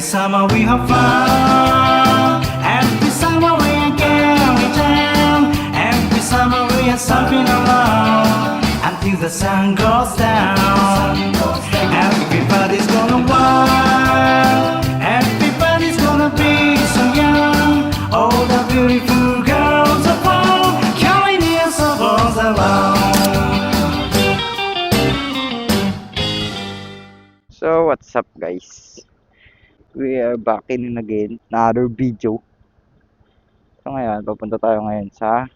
Every summer we have fun. Every summer we are going down. Every summer we are surfing around until the sun goes down. Everybody's gonna wild. Everybody's gonna be so young. All the beautiful girls are found. Carrying their souls along. So, what's up guys? We are back in again, another video. So ngayon, papunta tayo ngayon sa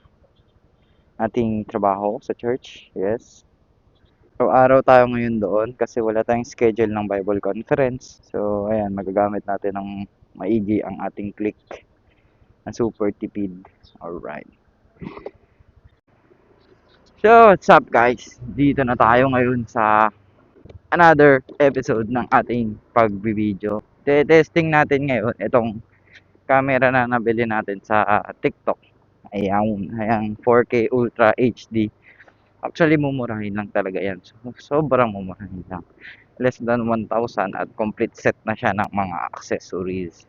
ating trabaho sa church. Yes. So, araw tayo ngayon doon kasi wala tayong schedule ng Bible conference. So, ayan, magagamit natin ng maigi ang ating click na super tipid. Alright. So, what's up guys? Dito na tayo ngayon sa another episode ng ating pagbibideo. Te-testing natin ngayon itong camera na nabili natin sa ah, TikTok. Ayan, ayan 4K Ultra HD. Actually, mumurahin lang talaga yan. So, sobrang mumurahin lang. Less than 1,000 at complete set na siya ng mga accessories.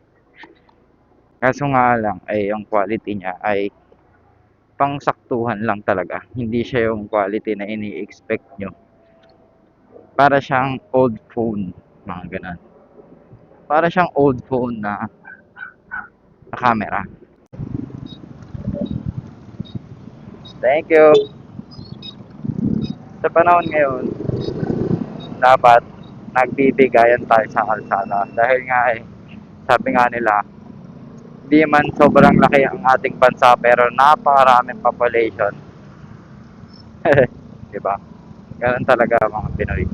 Kaso nga lang, ay yung quality niya ay pangsaktuhan lang talaga. Hindi siya yung quality na ini-expect nyo para siyang old phone, mga ganun. Para siyang old phone na, na camera. Thank you. Sa panahon ngayon, dapat nagbibigayan tayo sa kalsada. Dahil nga eh, sabi nga nila, di man sobrang laki ang ating bansa pero napakaraming population. diba? Ganun talaga mga Pinoy.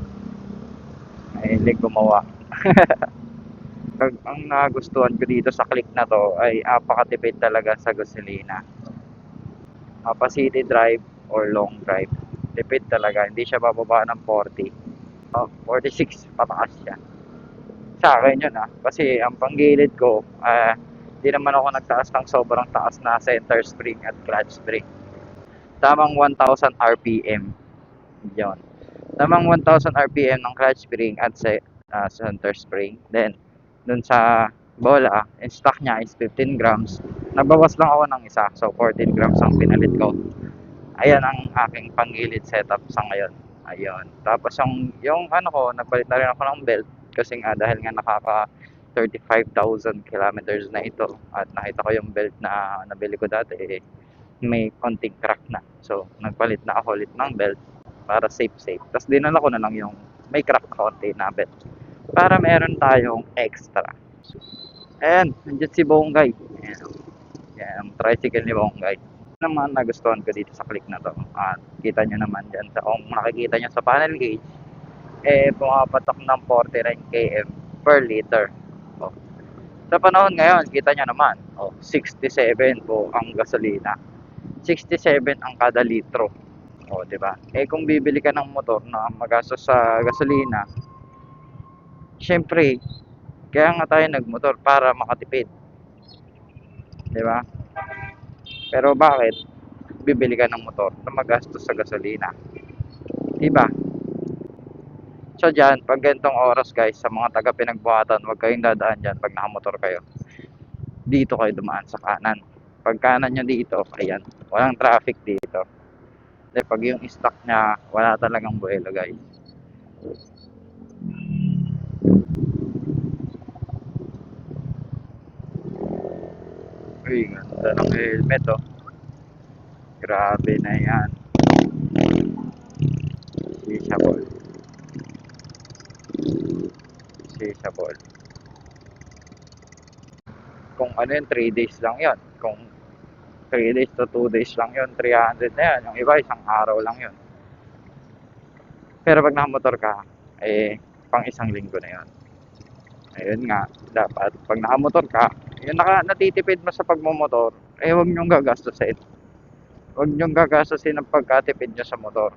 Mahilig gumawa. Ang ang nagustuhan ko dito sa click na to ay apakatipid talaga sa gasolina. Mapa city drive or long drive. Tipid talaga. Hindi siya bababa ng 40. Oh, 46 pataas siya. Sa akin yun ah. Kasi ang panggilid ko, ah, di naman ako nagtaas ng sobrang taas na center spring at clutch spring. Tamang 1,000 RPM. Yun. Tamang 1,000 RPM ng clutch spring at sa ah, center spring. Then, dun sa bola, yung stock niya is 15 grams. Nabawas lang ako ng isa. So, 14 grams ang pinalit ko. Ayan ang aking panggilid setup sa ngayon. Ayun. Tapos yung, yung ano ko, nagpalit na rin ako ng belt. Kasi nga, dahil nga nakaka 35,000 kilometers na ito. At nakita ko yung belt na nabili ko dati, eh, may konting crack na. So, nagpalit na ako ulit ng belt para safe safe. Tapos dinala ko na lang yung may crack konti na belt. Para meron tayong extra. Ayan, nandiyan si Bonggay. Ayan, oh. Ayan, ang tricycle ni Bonggay. Ano naman nagustuhan ko dito sa click na to. At kita nyo naman dyan. Sa, kung nakikita nyo sa panel gauge, eh, pumapatok ng 49 km per liter. Oh. Sa panahon ngayon, kita nyo naman, oh, 67 po ang gasolina. 67 ang kada litro. O, di ba? Eh kung bibili ka ng motor na magastos sa gasolina, syempre, kaya nga tayo nagmotor para makatipid. Di ba? Pero bakit bibili ka ng motor na magastos sa gasolina? Di ba? So dyan, pag ganitong oras guys, sa mga taga pinagbuhatan, huwag kayong dadaan dyan pag nakamotor kayo. Dito kayo dumaan sa kanan. Pag kanan nyo dito, ayan, walang traffic dito. Hindi, pag yung stock niya, wala talagang buhelo guys. Uy, ganda ng helmet oh. Grabe na yan. Sisabol. Sisabol. Kung ano yun, 3 days lang yon Kung 3 days to 2 days lang yon 300 na yan. Yung iba, isang araw lang yon Pero pag nakamotor ka, eh, pang isang linggo na yon Ayun nga, dapat, pag nakamotor ka, yung naka, natitipid mo sa pagmumotor, eh, huwag nyong gagastusin. Huwag nyong gagastusin ang pagkatipid nyo sa motor.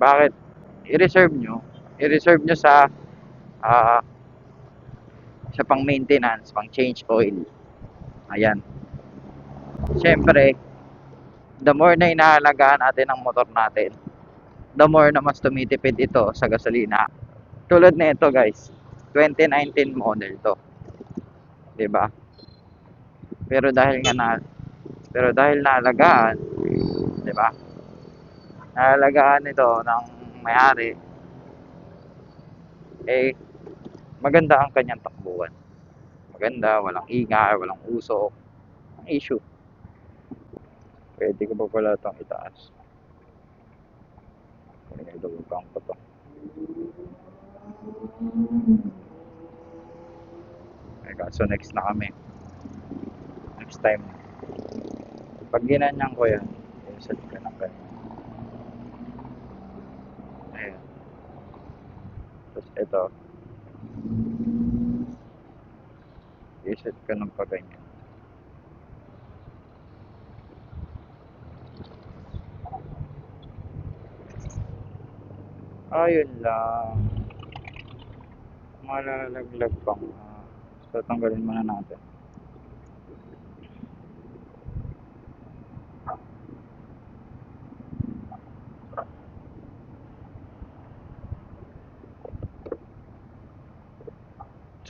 Bakit? I-reserve nyo. I-reserve nyo sa, ah, sa pang maintenance, pang change oil. Ayan. Siyempre, the more na inaalagaan natin ang motor natin, the more na mas tumitipid ito sa gasolina. Tulad na ito guys, 2019 model to. 'di ba? Pero dahil nga na pero dahil naalagaan, 'di ba? Naalagaan ito ng may-ari eh maganda ang kanyang takbuhan. Maganda, walang ingay, walang usok. Ang issue. Pwede ko ba pala itong itaas? Pinagdugupang ko to. Eh, kaso next na kami. Next time. Pag ginanyan ko yan, set ka ng ganyan. Ayan. Tapos ito. I-set ka ng paganyan. Ayun lang. Malalaglag pa nga. So, tanggalin muna natin.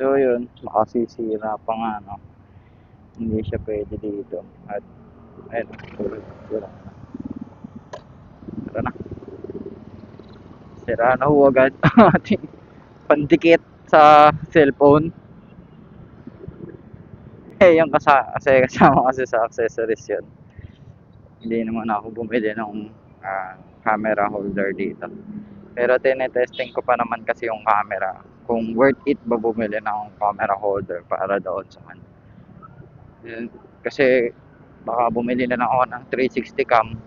So, yun. Makasisira pa nga, no? Hindi siya pwede dito. At, ayun. Wala na. Tara na. Sira na ho agad ang ating pandikit sa cellphone. Eh, yung kasa kasi kasama kasi sa accessories yun. Hindi naman ako bumili ng ah, camera holder dito. Pero tinetesting ko pa naman kasi yung camera. Kung worth it ba bumili ng camera holder para doon sa kanya. Kasi baka bumili na lang ako ng 360 cam.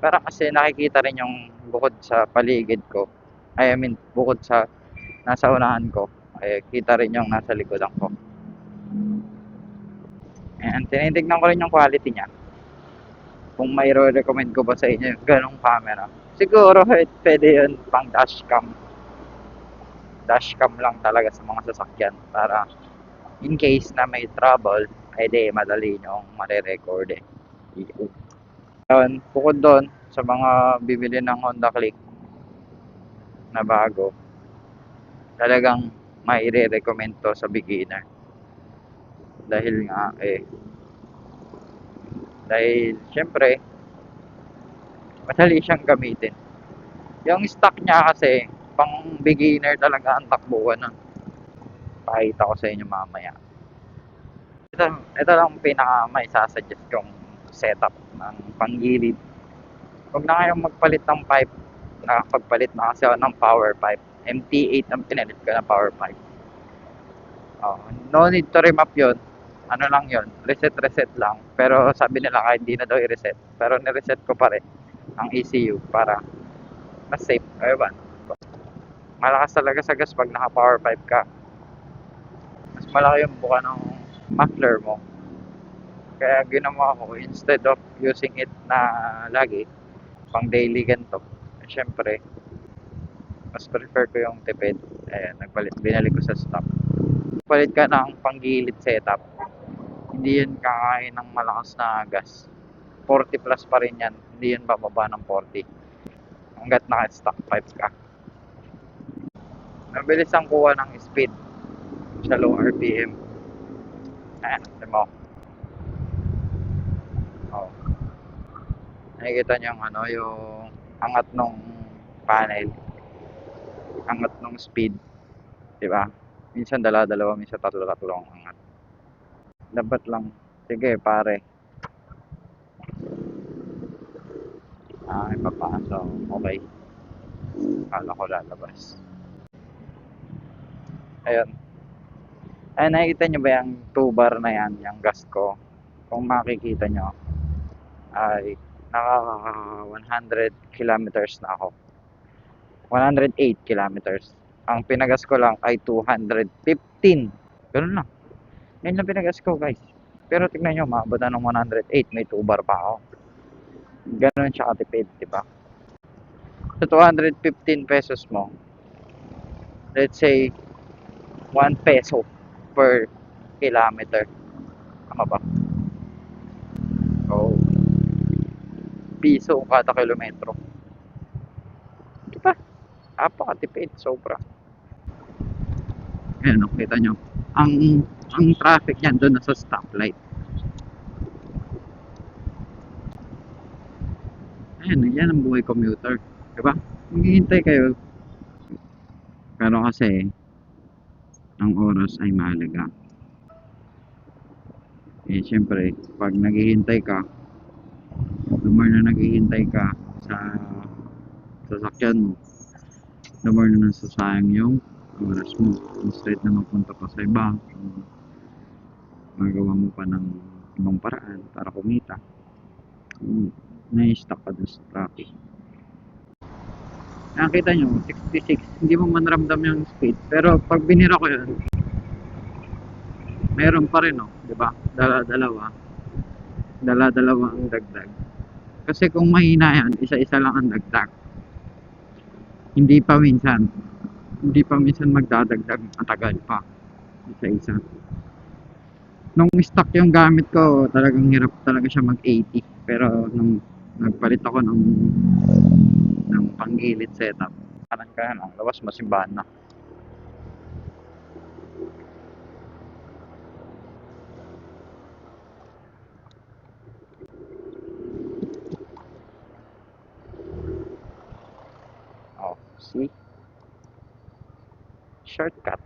Para kasi nakikita rin yung bukod sa paligid ko. I mean, bukod sa nasa unahan ko. Ay, kita rin yung nasa likodan ko. Ayan, tinitignan ko rin yung quality niya. Kung may recommend ko ba sa inyo yung ganong camera. Siguro eh, pwede yun pang dashcam. Dashcam lang talaga sa mga sasakyan para in case na may trouble, ay di madali nyong marirecord eh. Yun, bukod doon, sa mga bibili ng Honda Click na bago, talagang maire-recommend to sa beginner. Dahil nga eh, dahil syempre, madali siyang gamitin. Yung stock niya kasi, pang beginner talaga ang takbuhan nun. Pakita ko sa inyo mamaya. Ito, ito lang pinaka may sasuggest kong setup ng panggilid. Huwag na kayong magpalit ng pipe. Nakapagpalit na kasi ng power pipe. MT8 ang pinalit ko na power pipe. Oh, no need to remap yun. Ano lang yun, reset-reset lang. Pero sabi nila kahit hindi na daw i-reset. Pero ni-reset ko pa rin ang ECU para mas safe. Ayun Malakas talaga sa gas pag naka-power pipe ka. Mas malaki yung buka ng muffler mo. Kaya ginawa ko, instead of using it na lagi, pang daily ganito, syempre, mas prefer ko yung tipid. Ayan, nagpalit, binalik ko sa stock. Palit ka ng panggilid setup. Hindi yan kakain ng malakas na gas. 40 plus pa rin yan. Hindi yan bababa ng 40. Hanggat naka-stock pipes ka. Mabilis ang kuha ng speed sa low RPM. Ayan, tignan mo. Oh. Nakikita niyo yung ano, yung angat nung panel. Angat nung speed. 'Di ba? Minsan dala-dalawa, minsan tatlo-tatlo ang angat. Dapat lang. Sige, pare. Ah, ipapasok. Okay. Kala ko lalabas. Ayun. Ay, nakikita nyo ba yung 2 bar na yan, yung gas ko? Kung makikita nyo, ay naka 100 kilometers na ako. 108 kilometers. Ang pinagas ko lang ay 215. Ganun lang. Yan lang pinagas ko, guys. Pero tignan nyo, maabot na ng 108. May 2 bar pa ako. Ganun siya katipid, di ba? Sa 215 pesos mo, let's say, 1 peso per kilometer. Tama ba? Oh. Piso kada kilometro. Di ba? Napakatipid, sobra. Ayan, oh, kita nyo. Ang ang traffic yan doon na sa stoplight. Ayan, yan ang buhay commuter. Diba? Maghihintay kayo. Pero kasi, ang oras ay mahalaga. Eh, syempre, pag naghihintay ka, the na naghihintay ka sa sasakyan mo, the more na nasasayang yung oras mo. Instead na mapunta pa sa iba, magawa mo pa ng ibang paraan para kumita. Um, na-stuck ka sa traffic. Nakita nyo, 66, hindi mo man ramdam yung speed. Pero pag binira ko yun, meron pa rin, oh, di ba? Dala-dalawa. Dala-dalawa ang dagdag. Kasi kung mahina yan, isa-isa lang ang dagdag. Hindi pa minsan. Hindi pa minsan magdadagdag. Matagal pa. Isa-isa. Nung stock yung gamit ko, talagang hirap talaga siya mag-80. Pero nung nagpalit ako ng ng panggilid setup. Kanan ka na, labas masimbahan na. Oh, see? Shortcut.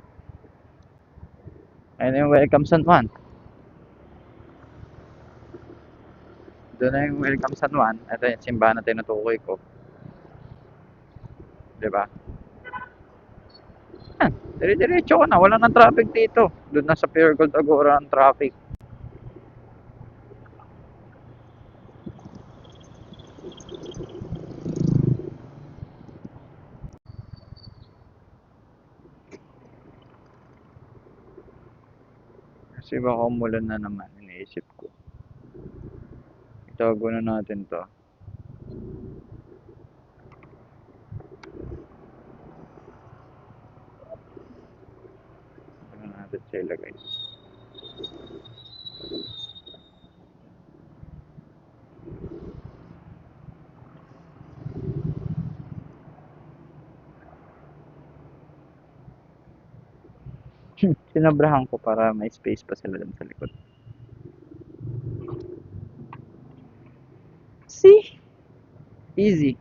Ayun yung welcome San Juan. Doon na yung welcome San Juan. Ito yung simbahan na tinutukoy ko. Diba? Yan. Dire-diretso ko na. Wala nang traffic dito. Doon na sa Pure Gold Agora ang traffic. Kasi baka umulan na naman, iniisip ko. Itago na natin to. Ano ilagay. Sinabrahan ko para may space pa sila dun sa likod. See? Easy.